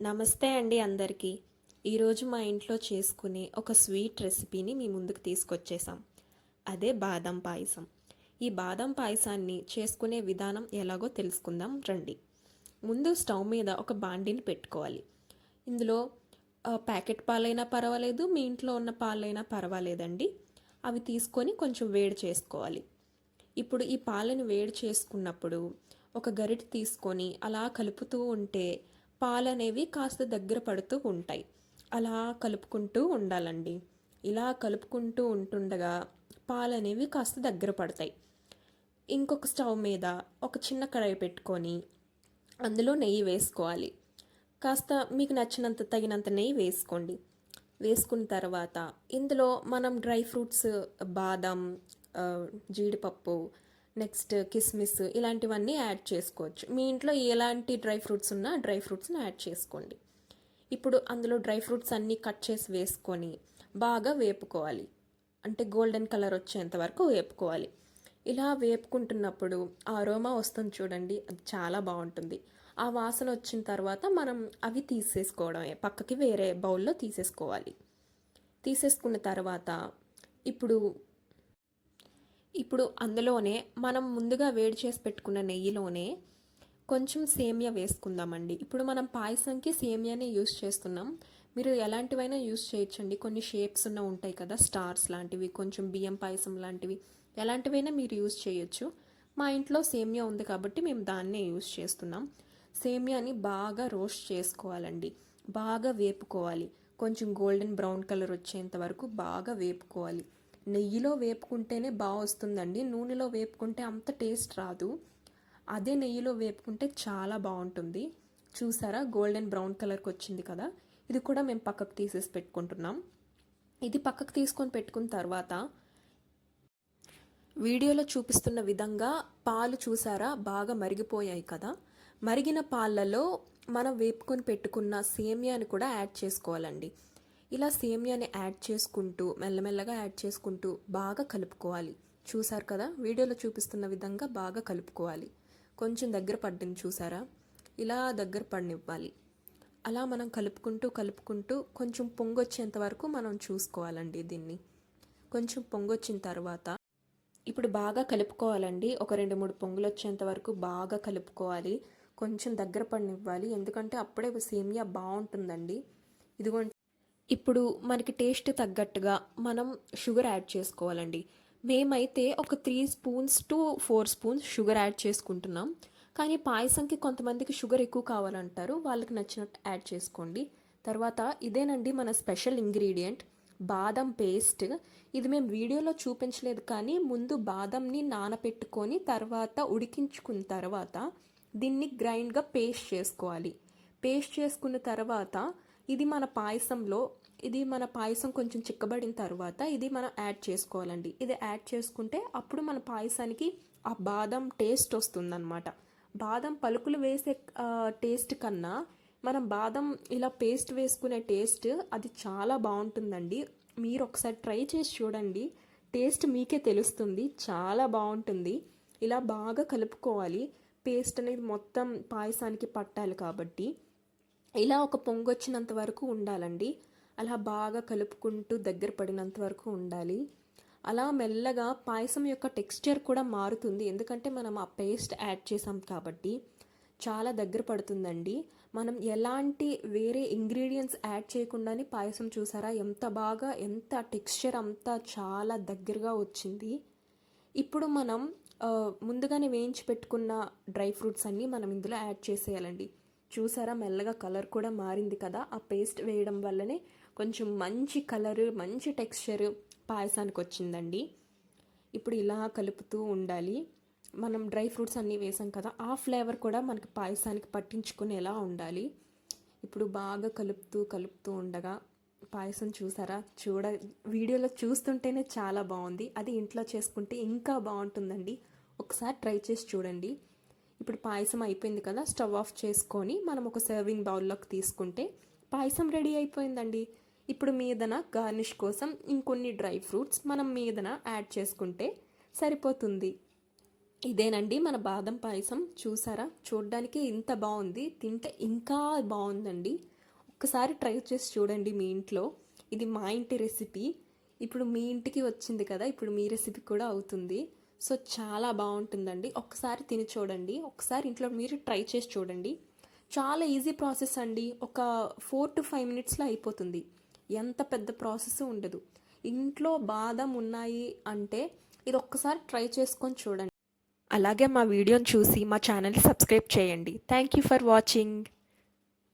నమస్తే అండి అందరికీ. ఈరోజు మా ఇంట్లో చేసుకునే ఒక స్వీట్ రెసిపీని మీ ముందుకు తీసుకొచ్చేసాం అదే బాదం పాయసం. ఈ బాదం పాయసాన్ని చేసుకునే విధానం ఎలాగో తెలుసుకుందాం రండి. ముందు స్టవ్ మీద ఒక బాండిని పెట్టుకోవాలి. ఇందులో ప్యాకెట్ పాలైనా పర్వాలేదు మీ ఇంట్లో ఉన్న పాలైనా పర్వాలేదండి. అవి తీసుకొని కొంచెం వేడి చేసుకోవాలి. ఇప్పుడు ఈ పాలను వేడి చేసుకున్నప్పుడు ఒక గరిటె తీసుకొని అలా కలుపుతూ ఉంటే పాలు అనేవి కాస్త దగ్గర పడుతూ ఉంటాయి. అలా కలుపుకుంటూ ఉండాలండి. ఇలా కలుపుకుంటూ ఉంటుండగా పాలు అనేవి కాస్త దగ్గర పడతాయి. ఇంకొక స్టవ్ మీద ఒక చిన్న కడాయి పెట్టుకొని అందులో నెయ్యి వేసుకోవాలి. కాస్త మీకు నచ్చినంత తగినంత నెయ్యి వేసుకోండి. వేసుకున్న తర్వాత ఇందులో మనం డ్రై ఫ్రూట్స్ బాదం జీడిపప్పు నెక్స్ట్ కిస్మిస్ ఇలాంటివన్నీ యాడ్ చేసుకోవచ్చు. మీ ఇంట్లో ఎలాంటి డ్రై ఫ్రూట్స్ ఉన్నా డ్రై ఫ్రూట్స్ని యాడ్ చేసుకోండి. ఇప్పుడు అందులో డ్రై ఫ్రూట్స్ అన్నీ కట్ చేసి వేసుకొని బాగా వేపుకోవాలి. అంటే గోల్డెన్ కలర్ వచ్చేంత వరకు వేపుకోవాలి. ఇలా వేపుకుంటున్నప్పుడు ఆ రోమా వస్తుంది చూడండి అది చాలా బాగుంటుంది. ఆ వాసన వచ్చిన తర్వాత మనం అవి తీసేసుకోవడమే పక్కకి వేరే బౌల్లో తీసేసుకోవాలి. తీసేసుకున్న తర్వాత ఇప్పుడు ఇప్పుడు అందులోనే మనం ముందుగా వేడి చేసి పెట్టుకున్న నెయ్యిలోనే కొంచెం సేమియా వేసుకుందామండి. ఇప్పుడు మనం పాయసంకి సేమియానే యూస్ చేస్తున్నాం. మీరు ఎలాంటివైనా యూస్ చేయొచ్చండి. కొన్ని షేప్స్ ఉన్న ఉంటాయి కదా స్టార్స్ లాంటివి కొంచెం బియ్యం పాయసం లాంటివి ఎలాంటివైనా మీరు యూస్ చేయొచ్చు. మా ఇంట్లో సేమియా ఉంది కాబట్టి మేము దాన్నే యూస్ చేస్తున్నాం. సేమియాని బాగా రోస్ట్ చేసుకోవాలండి. బాగా వేపుకోవాలి. కొంచెం గోల్డెన్ బ్రౌన్ కలర్ వచ్చేంత వరకు బాగా వేపుకోవాలి. నెయ్యిలో వేపుకుంటేనే బాగా వస్తుందండి నూనెలో వేపుకుంటే అంత టేస్ట్ రాదు. అదే నెయ్యిలో వేపుకుంటే చాలా బాగుంటుంది. చూసారా? గోల్డెన్ బ్రౌన్ కలర్కి వచ్చింది కదా? ఇది కూడా మేము పక్కకు తీసేసి పెట్టుకుంటున్నాం. ఇది పక్కకు తీసుకొని పెట్టుకున్న తర్వాత వీడియోలో చూపిస్తున్న విధంగా పాలు చూసారా? బాగా మరిగిపోయాయి కదా? మరిగిన పాలలో మనం వేపుకొని పెట్టుకున్న సేమియాని కూడా యాడ్ చేసుకోవాలండి. ఇలా సేమియాని యాడ్ చేసుకుంటూ మెల్లమెల్లగా యాడ్ చేసుకుంటూ బాగా కలుపుకోవాలి. చూసారు కదా? వీడియోలో చూపిస్తున్న విధంగా బాగా కలుపుకోవాలి. కొంచెం దగ్గర పడ్డింది చూసారా ఇలా దగ్గర పడినివ్వాలి. అలా మనం కలుపుకుంటూ కలుపుకుంటూ కొంచెం పొంగొచ్చేంత వరకు మనం చూసుకోవాలండి దీన్ని. కొంచెం పొంగొచ్చిన తర్వాత ఇప్పుడు బాగా కలుపుకోవాలండి. ఒక రెండు మూడు పొంగులు వచ్చేంత వరకు బాగా కలుపుకోవాలి. కొంచెం దగ్గర పడినివ్వాలి. ఎందుకంటే అప్పుడే సేమియా బాగుంటుందండి. ఇదిగో ఇప్పుడు మనకి టేస్ట్ తగ్గట్టుగా మనం షుగర్ యాడ్ చేసుకోవాలండి. మేమైతే ఒక three spoons to four spoons sugar add చేసుకుంటున్నాం. కానీ పాయసంకి కొంతమందికి షుగర్ ఎక్కువ కావాలంటారు. వాళ్ళకి నచ్చినట్టు యాడ్ చేసుకోండి. తర్వాత ఇదేనండి మన స్పెషల్ ఇంగ్రీడియంట్ బాదం పేస్ట్. ఇది మేము వీడియోలో చూపించలేదు కానీ ముందు బాదంని నానపెట్టుకొని తర్వాత ఉడికించుకున్న తర్వాత దీన్ని గ్రైండ్గా పేస్ట్ చేసుకోవాలి. పేస్ట్ చేసుకున్న తర్వాత ఇది మన పాయసంలో ఇది మన పాయసం కొంచెం చిక్కబడిన తర్వాత ఇది మనం యాడ్ చేసుకోవాలండి. ఇది యాడ్ చేసుకుంటే అప్పుడు మన పాయసానికి ఆ బాదం టేస్ట్ వస్తుందన్నమాట. బాదం పలుకులు వేసే టేస్ట్ కన్నా మనం బాదం ఇలా పేస్ట్ వేసుకునే టేస్ట్ అది చాలా బాగుంటుందండి. మీరు ఒకసారి ట్రై చేసి చూడండి. టేస్ట్ మీకే తెలుస్తుంది. చాలా బాగుంటుంది. ఇలా బాగా కలుపుకోవాలి. పేస్ట్ అనేది మొత్తం పాయసానికి పట్టాలి కాబట్టి. ఇలా ఒక పొంగు వచ్చినంత వరకు ఉండాలండి. అలా బాగా కలుపుకుంటూ దగ్గర పడినంత వరకు ఉండాలి. అలా మెల్లగా పాయసం యొక్క టెక్స్చర్ కూడా మారుతుంది. ఎందుకంటే మనం ఆ పేస్ట్ యాడ్ చేసాం కాబట్టి చాలా దగ్గర పడుతుందండి. మనం ఎలాంటి వేరే ఇంగ్రీడియంట్స్ యాడ్ చేయకుండానే పాయసం చూసారా? ఎంత బాగా ఎంత టెక్స్చర్ అంతా చాలా దగ్గరగా వచ్చింది. ఇప్పుడు మనం ముందుగానే వేయించి పెట్టుకున్న డ్రై ఫ్రూట్స్ అన్నీ మనం ఇందులో యాడ్ చేసేయాలండి. చూసారా? మెల్లగా కలర్ కూడా మారింది కదా? ఆ పేస్ట్ వేయడం వల్లనే కొంచెం మంచి కలర్ మంచి టెక్స్చర్ పాయసానికి వచ్చిందండి ఇప్పుడు ఇలా కలుపుతూ ఉండాలి. మనం డ్రై ఫ్రూట్స్ అన్నీ వేసాం కదా ఆ ఫ్లేవర్ కూడా మనకి పాయసానికి పట్టించుకునేలా ఉండాలి. ఇప్పుడు బాగా కలుపుతూ కలుపుతూ ఉండగా పాయసం చూసారా? చూడ వీడియోలో చూస్తుంటేనే చాలా బాగుంది. అది ఇంట్లో చేసుకుంటే ఇంకా బాగుంటుందండి. ఒకసారి ట్రై చేసి చూడండి. ఇప్పుడు పాయసం అయిపోయింది కదా స్టవ్ ఆఫ్ చేసుకొని మనం ఒక సర్వింగ్ బౌల్లోకి తీసుకుంటే పాయసం రెడీ అయిపోయిందండి. ఇప్పుడు మీదన గార్నిష్ కోసం ఇంకొన్ని డ్రై ఫ్రూట్స్ మనం మీదన యాడ్ చేసుకుంటే సరిపోతుంది. ఇదేనండి మన బాదం పాయసం. చూసారా? చూడడానికి ఇంత బాగుంది. తింటే ఇంకా బాగుందండి. ఒక్కసారి ట్రై చేసి చూడండి మీ ఇంట్లో. ఇది మా ఇంటి రెసిపీ ఇప్పుడు మీ ఇంటికి వచ్చింది కదా ఇప్పుడు మీ రెసిపీ కూడా అవుతుంది. సో చాలా బాగుంటుందండి. ఒకసారి తిని చూడండి. ఒకసారి ఇంట్లో మీరు ట్రై చేసి చూడండి. చాలా ఈజీ ప్రాసెస్ అండి. ఒక ఫోర్ టు ఫైవ్ మినిట్స్లో అయిపోతుంది. ఎంత పెద్ద ప్రాసెస్ ఉండదు. ఇంట్లో బాదం ఉన్నాయి అంటే ఇది ఒక్కసారి ట్రై చేసుకొని చూడండి. అలాగే మా వీడియోని చూసి మా ఛానల్ సబ్స్క్రైబ్ చేయండి. Thank you for watching